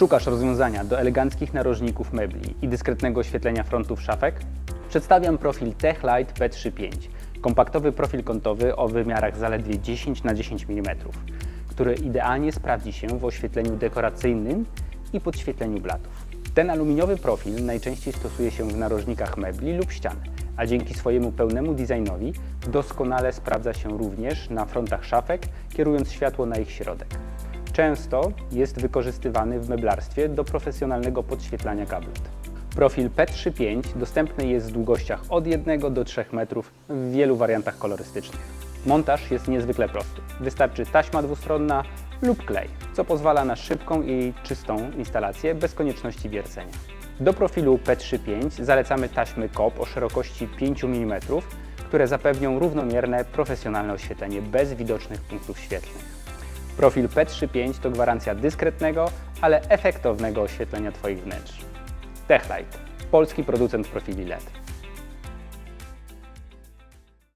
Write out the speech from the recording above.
Szukasz rozwiązania do eleganckich narożników mebli i dyskretnego oświetlenia frontów szafek? Przedstawiam profil Techlight P35, kompaktowy profil kątowy o wymiarach zaledwie 10 na 10 mm, który idealnie sprawdzi się w oświetleniu dekoracyjnym i podświetleniu blatów. Ten aluminiowy profil najczęściej stosuje się w narożnikach mebli lub ścian, a dzięki swojemu pełnemu designowi doskonale sprawdza się również na frontach szafek, kierując światło na ich środek. Często jest wykorzystywany w meblarstwie do profesjonalnego podświetlania gablot. Profil P35 dostępny jest w długościach od 1 do 3 metrów w wielu wariantach kolorystycznych. Montaż jest niezwykle prosty. Wystarczy taśma dwustronna lub klej, co pozwala na szybką i czystą instalację bez konieczności wiercenia. Do profilu P35 zalecamy taśmy KOP o szerokości 5 mm, które zapewnią równomierne, profesjonalne oświetlenie bez widocznych punktów świetlnych. Profil P35 to gwarancja dyskretnego, ale efektownego oświetlenia Twoich wnętrz. Techlight, polski producent profili LED.